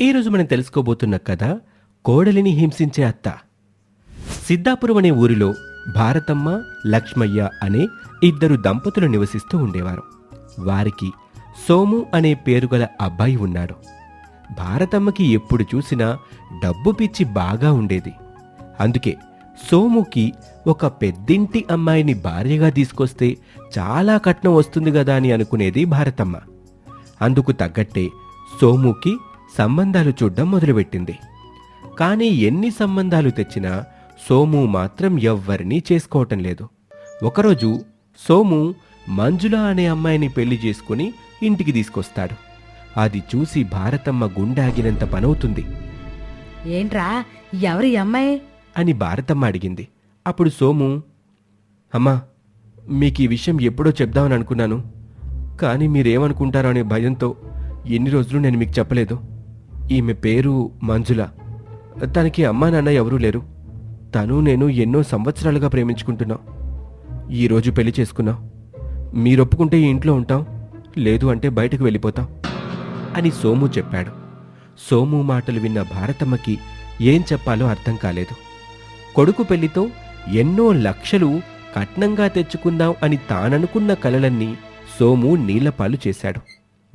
ఈరోజు మనం తెలుసుకోబోతున్న కథ కోడలిని హింసించే అత్త. సిద్ధాపురం అనే ఊరిలో భారతమ్మ లక్ష్మయ్య అనే ఇద్దరు దంపతులు నివసిస్తూ ఉండేవారు. వారికి సోము అనే పేరు గల అబ్బాయి ఉన్నాడు. భారతమ్మకి ఎప్పుడు చూసినా డబ్బు పిచ్చి బాగా ఉండేది. అందుకే సోముకి ఒక పెద్దింటి అమ్మాయిని భార్యగా తీసుకొస్తే చాలా కట్నం వస్తుంది కదా అని అనుకునేది భారతమ్మ. అందుకు తగ్గట్టే సోముకి సంబంధాలు చూడ్డం మొదలుపెట్టింది. కానీ ఎన్ని సంబంధాలు తెచ్చినా సోము మాత్రం ఎవ్వరినీ చేసుకోవటం లేదు. ఒకరోజు సోము మంజుల అనే అమ్మాయిని పెళ్ళి చేసుకుని ఇంటికి తీసుకొస్తాడు. అది చూసి భారతమ్మ గుండాగినంత పనవుతుంది. ఏంట్రా ఎవరి అమ్మాయి? అని భారతమ్మ అడిగింది. అప్పుడు సోము అమ్మా మీకు ఈ విషయం ఎప్పుడో చెప్దామని అనుకున్నాను. కానీ మీరేమనుకుంటారో అనే భయంతో ఎన్ని రోజులు నేను మీకు చెప్పలేదు. ఈమె పేరు మంజుల. తనకి అమ్మా నాన్న ఎవరూ లేరు. తను నేను ఎన్నో సంవత్సరాలుగా ప్రేమించుకుంటున్నాం. ఈరోజు పెళ్ళి చేసుకున్నాం. మీరు ఒప్పుకుంటే ఈ ఇంట్లో ఉంటాం. లేదు అంటే బయటకు వెళ్ళిపోతాం. అని సోము చెప్పాడు. సోము మాటలు విన్న భారతమ్మకి ఏం చెప్పాలో అర్థం కాలేదు. కొడుకు పెళ్ళితో ఎన్నో లక్షలు కట్నంగా తెచ్చుకుందాం అని తాననుకున్న కలలన్నీ సోము నీళ్ళపాలు చేశాడు.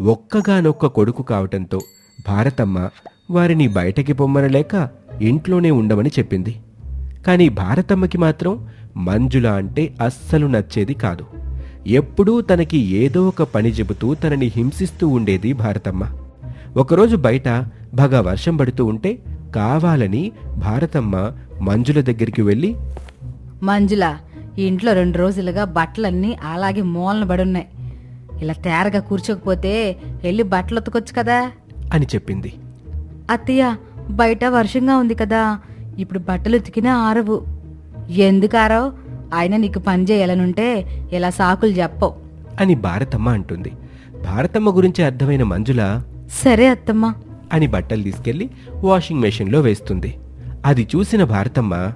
ఒక్కగానొక్క కొడుకు కావటంతో భారతమ్మ వారిని బయటకి పొమ్మనలేక ఇంట్లోనే ఉండమని చెప్పింది. కానీ భారతమ్మకి మాత్రం మంజుల అంటే అస్సలు నచ్చేది కాదు. ఎప్పుడూ తనకి ఏదో ఒక పని చెబుతూ తనని హింసిస్తూ ఉండేది భారతమ్మ. ఒకరోజు బయట బాగా వర్షం పడుతూ ఉంటే కావాలని భారతమ్మ మంజుల దగ్గరికి వెళ్ళి మంజుల ఈ ఇంట్లో రెండు రోజులుగా బట్టలన్నీ అలాగే మూలన పడున్నాయి. ఇలా తేరగా కూర్చోకపోతే వెళ్ళి బట్టలు ఉతకొచ్చు కదా. అని చెప్పింది. అత్తయ్య బయట వర్షంగా ఉంది కదా ఇప్పుడు బట్టలు ఉతికినా ఆరవు. ఎందుకు ఆరవు? ఆయన నీకు పని చేయాలనుంటే ఇలా సాకులు చెప్పవు. అని భారతమ్మ అంటుంది. భారతమ్మ గురించి అర్థమైన మంజుల సరే అత్తమ్మ. అని బట్టలు తీసుకెళ్ళి వాషింగ్ మెషిన్లో వేస్తుంది. అది చూసిన భారతమ్మ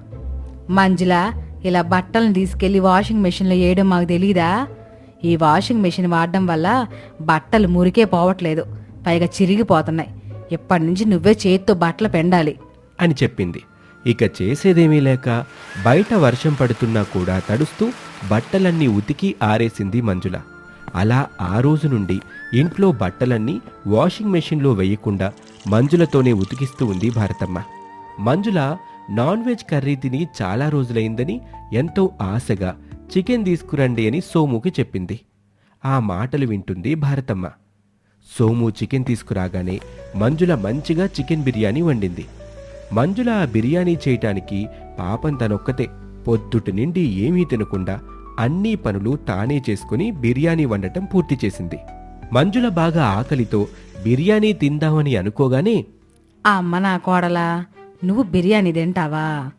మంజుల ఇలా బట్టలను తీసుకెళ్ళి వాషింగ్ మెషిన్లో వేయడం మాకు తెలీదా? ఈ వాషింగ్ మెషిన్ వాడడం వల్ల బట్టలు మురికే పోవట్లేదు. పైగా చిరిగిపోతున్నాయి. ఇప్పటి నుంచి నువ్వే చేతితో బట్టలు పెండాలి. అని చెప్పింది. ఇక చేసేదేమీ లేక బయట వర్షం పడుతున్నా కూడా తడుస్తూ బట్టలన్నీ ఉతికి ఆరేసింది మంజుల. అలా ఆ రోజు నుండి ఇంట్లో బట్టలన్నీ వాషింగ్ మెషిన్లో వేయకుండా మంజులతోనే ఉతికిస్తూ ఉంది Bharathamma. Manjula non veg curry తిని చాలా రోజులైందని ఎంతో ఆశగా చికెన్ తీసుకురండి అని సోముకి చెప్పింది. ఆ మాటలు వింటుంది భారతమ్మ. సోము చికెన్ తీసుకురాగానే మంజుల మంచిగా చికెన్ బిర్యానీ వండింది. మంజుల ఆ బిర్యానీ చేయటానికి పాపం తనొక్కతే. పొద్దుటి నిండి ఏమీ తినకుండా అన్ని పనులు తానే చేసుకుని బిర్యానీ వండటం పూర్తి చేసింది. మంజుల బాగా ఆకలితో బిర్యానీ తిందామని అనుకోగానే అమ్మ నా కోడలా నువ్వు బిర్యానీ తింటావా?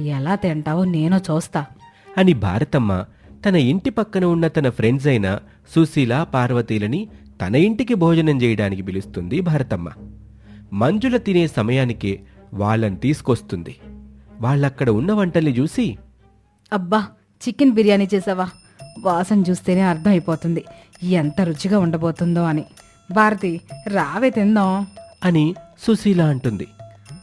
ఎలా తింటావో నేను చూస్తా. అని భారతమ్మ తన ఇంటి పక్కన ఉన్న తన ఫ్రెండ్స్ అయిన సుశీల పార్వతీలని తన ఇంటికి భోజనం చేయడానికి పిలుస్తుంది భారతమ్మ. మంజుల తినే సమయానికే వాళ్ళని తీసుకొస్తుంది. వాళ్ళక్కడ ఉన్న వంటల్ని చూసి అబ్బా చికెన్ బిర్యానీ చేసావా? వాసన చూస్తేనే అర్థమైపోతుంది. ఎంత రుచిగా ఉండబోతుందో అని. భారతి రావే తిందాం. అని సుశీల అంటుంది.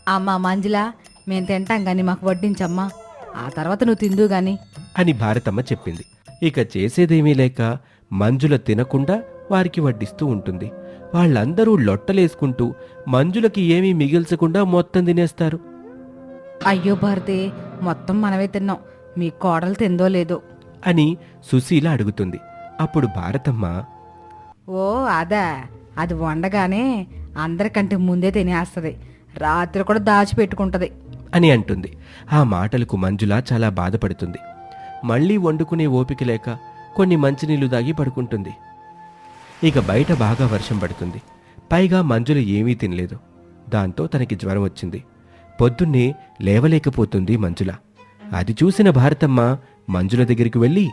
అమ్మా మంజుల మేము తింటాం గాని మాకు వడ్డించమ్మా. ఆ తర్వాత నువ్వు తిందు గాని. అని భారతమ్మ చెప్పింది. ఇక చేసేదేమీ లేక మంజుల తినకుండా వారికి వడ్డిస్తూ ఉంటుంది. వాళ్ళందరూ లొట్టలేసుకుంటూ మంజులకి ఏమీ మిగిల్చకుండా మొత్తం తినేస్తారు. అయ్యో భారతి మొత్తం మనమే తిన్నాం. మీ కోడలు తిందో లేదో? అని సుశీల అడుగుతుంది. అప్పుడు భారతమ్మ ఓ అదా అది వండగానే అందరికంటే ముందే తినేస్తుంది. రాత్రి కూడా దాచిపెట్టుకుంటది. అని అంటుంది. ఆ మాటలకు మంజుల చాలా బాధపడుతుంది. మళ్ళీ వండుకునే ఓపిక లేక కొన్ని మంచినీళ్ళు దాగి పడుకుంటుంది. ఇక బయట బాగా వర్షం పడుతుంది. పైగా మంజుల ఏమీ తినలేదు. దాంతో తనకి జ్వరం వచ్చింది. పొద్దున్నే లేవలేకపోతుంది మంజుల. అది చూసిన భారతమ్మ మంజుల దగ్గరికి వెళ్ళి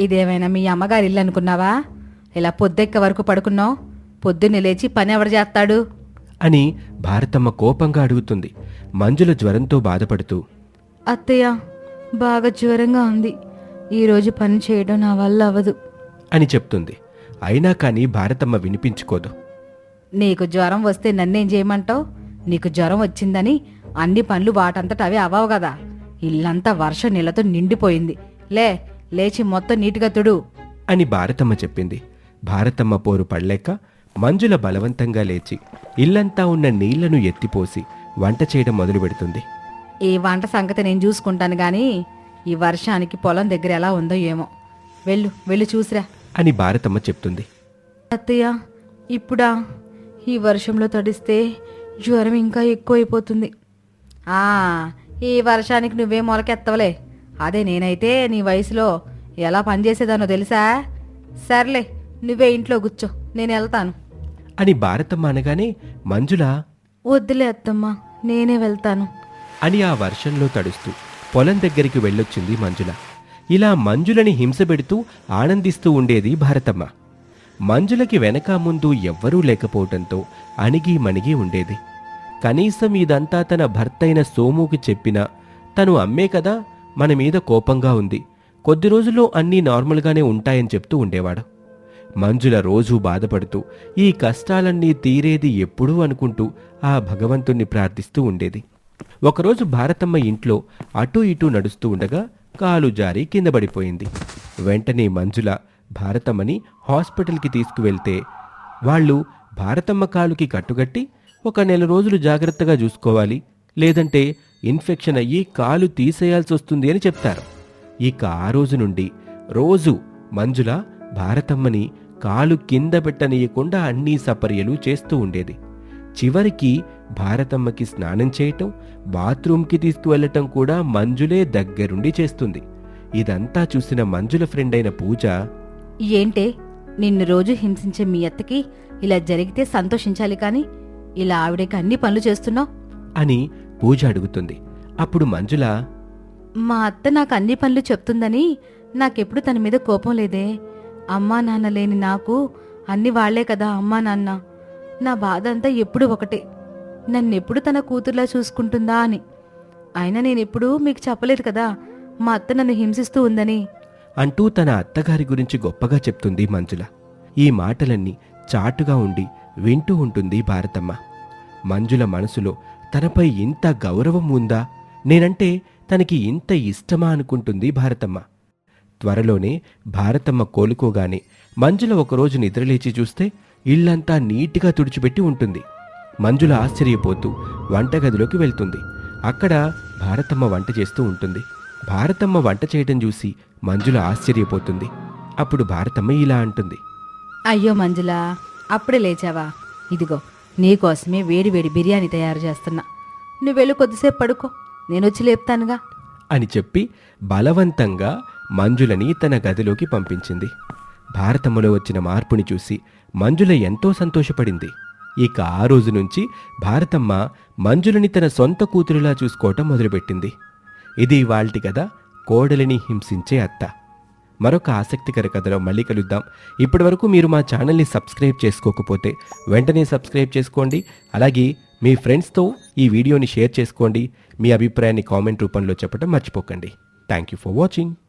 ఇదేమైనా మీ అమ్మగారి ఇల్లు అనుకున్నావా? ఇలా పొద్దెక్క వరకు పడుకున్నావు? పొద్దున్నే లేచి పని ఎవరు చేస్తాడు? అని భారతమ్మ కోపంగా అడుగుతుంది. మంజుల జ్వరంతో బాధపడుతూ అత్తయ్య బాగా జ్వరంగా ఉంది. ఈరోజు పని చేయడం నా వల్ల అవ్వదు. అని చెప్తుంది. అయినా కానీ భారతమ్మ వినిపించుకోదు. నీకు జ్వరం వస్తే నన్నేం చేయమంటావు? నీకు జ్వరం వచ్చిందని అన్ని పనులు వాటంతట అవి అవ్వవు కదా. ఇల్లంతా వర్షం నీళ్ళతో నిండిపోయింది. లే లేచి మొత్తం నీటిగా తుడు. అని భారతమ్మ చెప్పింది. భారతమ్మ పోరు పడలేక మంజుల బలవంతంగా లేచి ఇల్లంతా ఉన్న నీళ్ళను ఎత్తిపోసి వంట చేయడం మొదలు పెడుతుంది. ఈ వంట సంగతి నేను చూసుకుంటాను గాని ఈ వర్షానికి పొలం దగ్గర ఎలా ఉందో ఏమో. వెళ్ళు వెళ్ళి చూసిరా. అని భారతమ్మ చెప్తుంది. అత్తయ్య ఇప్పుడా? ఈ వర్షంలో తడిస్తే జ్వరం ఇంకా ఎక్కువైపోతుంది. ఆ ఈ వర్షానికి నువ్వే మొలకెత్తవలే. అదే నేనైతే నీ వయసులో ఎలా పనిచేసేదానో తెలుసా? సర్లే నువ్వే ఇంట్లో కూర్చో నేను వెళ్తాను. అని భారతమ్మ అనగానే మంజుల వద్దులే అత్తమ్మ నేనే వెళ్తాను. అని ఆ వర్షంలో తడుస్తూ పొలం దగ్గరికి వెళ్ళొచ్చింది మంజుల. ఇలా మంజులని హింసపెడుతూ ఆనందిస్తూ ఉండేది భారతమ్మ. మంజులకి వెనక ముందు ఎవ్వరూ లేకపోవటంతో అణిగి మణిగి ఉండేది. కనీసం ఇదంతా తన భర్తైన సోముకి చెప్పినా తను అమ్మే కదా మన మీద కోపంగా ఉంది. కొద్ది రోజుల్లో అన్నీ నార్మల్గానే ఉంటాయని చెప్తూ ఉండేవాడు. మంజుల రోజూ బాధపడుతూ ఈ కష్టాలన్నీ తీరేది ఎప్పుడూ అనుకుంటూ ఆ భగవంతుణ్ణి ప్రార్థిస్తూ ఉండేది. ఒకరోజు భారతమ్మ ఇంట్లో అటూ ఇటూ నడుస్తూ ఉండగా కాలు జారి కింద పడిపోయింది. వెంటనే మంజుల భారతమ్మని హాస్పిటల్కి తీసుకువెళ్తే వాళ్ళు భారతమ్మ కాలుకి కట్టుగట్టి ఒక నెల రోజులు జాగ్రత్తగా చూసుకోవాలి. లేదంటే ఇన్ఫెక్షన్ అయ్యి కాలు తీసేయాల్సి వస్తుంది అని చెప్తారు. ఇక ఆ రోజు నుండి రోజు మంజుల భారతమ్మని కాలు కింద పెట్టనీయకుండా అన్నీ సపర్యలు చేస్తూ ఉండేది. చివరికి భారతమ్మకి స్నానం చేయటం బాత్రూంకి తీసుకువెళ్ళటం కూడా మంజులే దగ్గరుండి చేస్తుంది. ఇదంతా చూసిన మంజుల ఫ్రెండ్ అయిన పూజ ఏంటే నిన్ను రోజు హింసించే మీ అత్తకి ఇలా జరిగితే సంతోషించాలి కానీ ఇలా ఆవిడకి అన్ని పనులు చేస్తున్నావు? అని పూజ అడుగుతుంది. అప్పుడు మంజుల మా అత్త నాకు అన్ని పనులు చెప్తుందని నాకెప్పుడు తన మీద కోపం లేదే. అమ్మా నాన్న లేని నాకు అన్ని వాళ్ళే కదా అమ్మా నాన్న. నా బాధ అంతా ఎప్పుడు ఒకటే. నన్నెప్పుడు తన కూతుర్లా చూసుకుంటుందా అని. అయినా నేనెప్పుడూ మీకు చెప్పలేదు కదా మా అత్త నన్ను హింసిస్తూ ఉందని. అంటూ తన అత్తగారి గురించి గొప్పగా చెప్తుంది మంజుల. ఈ మాటలన్నీ చాటుగా ఉండి వింటూ ఉంటుంది భారతమ్మ. మంజుల మనసులో తనపై ఇంత గౌరవం ఉందా? నేనంటే తనకి ఇంత ఇష్టమా అనుకుంటుంది భారతమ్మ. త్వరలోనే భారతమ్మ కోలుకోగానే మంజుల ఒకరోజు నిద్రలేచి చూస్తే ఇల్లంతా నీట్గా తుడిచిపెట్టి ఉంటుంది. మంజుల ఆశ్చర్యపోతూ వంటగదిలోకి వెళ్తుంది. అక్కడ భారతమ్మ వంట చేస్తూ ఉంటుంది. భారతమ్మ వంట చేయడం చూసి మంజుల ఆశ్చర్యపోతుంది. అప్పుడు భారతమ్మ ఇలా అంటుంది. అయ్యో మంజులా అప్పుడే లేచావా? ఇదిగో నీకోసమే వేడి వేడి బిర్యానీ తయారు చేస్తున్నా. నువ్వు వెళ్ళి కొద్దిసేపు పడుకో నేను వచ్చి లేపుతానుగా. అని చెప్పి బలవంతంగా మంజులని తన గదిలోకి పంపించింది. భారతమ్మలో వచ్చిన మార్పుని చూసి మంజుల ఎంతో సంతోషపడింది. ఇక ఆ రోజు నుంచి భారతమ్మ మంజులని తన సొంత కూతురిలా చూసుకోవటం మొదలుపెట్టింది. ఇది ఇవాల్టి కథ కోడలిని హింసించే అత్త. మరొక ఆసక్తికర కథలో మళ్ళీ కలుద్దాం. ఇప్పటివరకు మీరు మా ఛానల్ని సబ్స్క్రైబ్ చేసుకోకపోతే వెంటనే సబ్స్క్రైబ్ చేసుకోండి. అలాగే మీ ఫ్రెండ్స్తో ఈ వీడియోని షేర్ చేసుకోండి. మీ అభిప్రాయాన్ని కామెంట్ రూపంలో చెప్పడం మర్చిపోకండి. Thank you for watching.